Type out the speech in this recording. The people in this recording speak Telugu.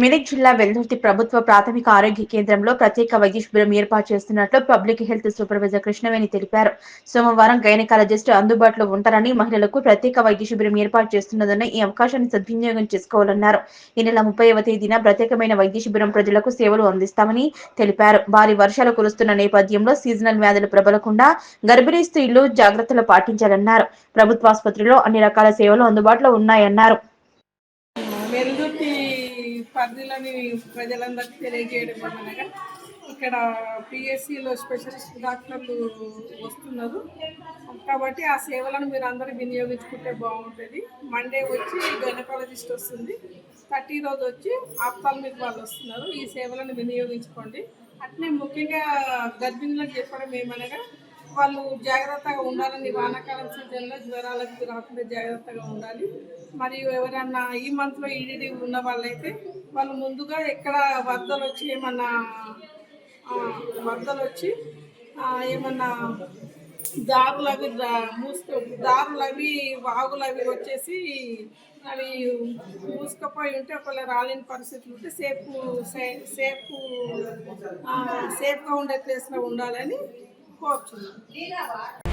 మెదక్ జిల్లా వెల్దుర్తి ప్రభుత్వ ప్రాథమిక ఆరోగ్య కేంద్రంలో ప్రత్యేక వైద్య శిబిరం ఏర్పాటు చేస్తున్నట్లు పబ్లిక్ హెల్త్ సూపర్వైజర్ కృష్ణవేణి తెలిపారు. సోమవారం గైనకాలజిస్ట్ అందుబాటులో ఉంటారని మహిళలకు ప్రత్యేక వైద్య శిబిరం ఏర్పాటు చేస్తున్నదని ఈ అవకాశాన్ని సద్వినియోగం చేసుకోవాలన్నారు. ఈ నెల ముప్పైవ తేదీన ప్రత్యేకమైన వైద్య శిబిరం ప్రజలకు సేవలు అందిస్తామని తెలిపారు. భారీ వర్షాలు కురుస్తున్న నేపథ్యంలో సీజనల్ వ్యాధులు ప్రబలకుండా గర్భిణీ స్త్రీలు జాగ్రత్తలు పాటించాలన్నారు. ప్రభుత్వాసుపత్రిలో అన్ని రకాల సేవలు అందుబాటులో ఉన్నాయన్నారు. పరిధిలోని ప్రజలందరికీ తెలియజేయడం అనగా ఇక్కడ పిఎస్సిలో స్పెషలిస్ట్ డాక్టర్లు వస్తున్నారు. కాబట్టి ఆ సేవలను మీరు అందరూ వినియోగించుకుంటే బాగుంటుంది. మండే వచ్చి గైనకాలజిస్ట్ వస్తుంది. థర్టీ రోజు వచ్చి ఆప్తాల్మిక్ వాళ్ళు వస్తున్నారు. ఈ సేవలను వినియోగించుకోండి. అట్నే ముఖ్యంగా గర్భిణులకు చెప్పడం ఏమనగా వాళ్ళు జాగ్రత్తగా ఉండాలని వానాకాలం సీజన్లో జ్వరాలకు రాకుండా జాగ్రత్తగా ఉండాలి. మరియు ఎవరన్నా ఈ మంత్లో ఈడీడీ ఉన్న వాళ్ళైతే వాళ్ళు ముందుగా ఎక్కడ వరదలు వచ్చి ఏమన్నా వద్దలు వరదలు వచ్చి ఏమన్నా దారులు అవి మూసుకు దారులు అవి వాగులు అవి వచ్చేసి అవి మూసుకుపోయి ఉంటే ఒకవేళ రాలేని పరిస్థితులు ఉంటే సేఫ్ సే- సేఫ్ సేఫ్గా ఉండే ప్లేస్లో ఉండాలని Coto né?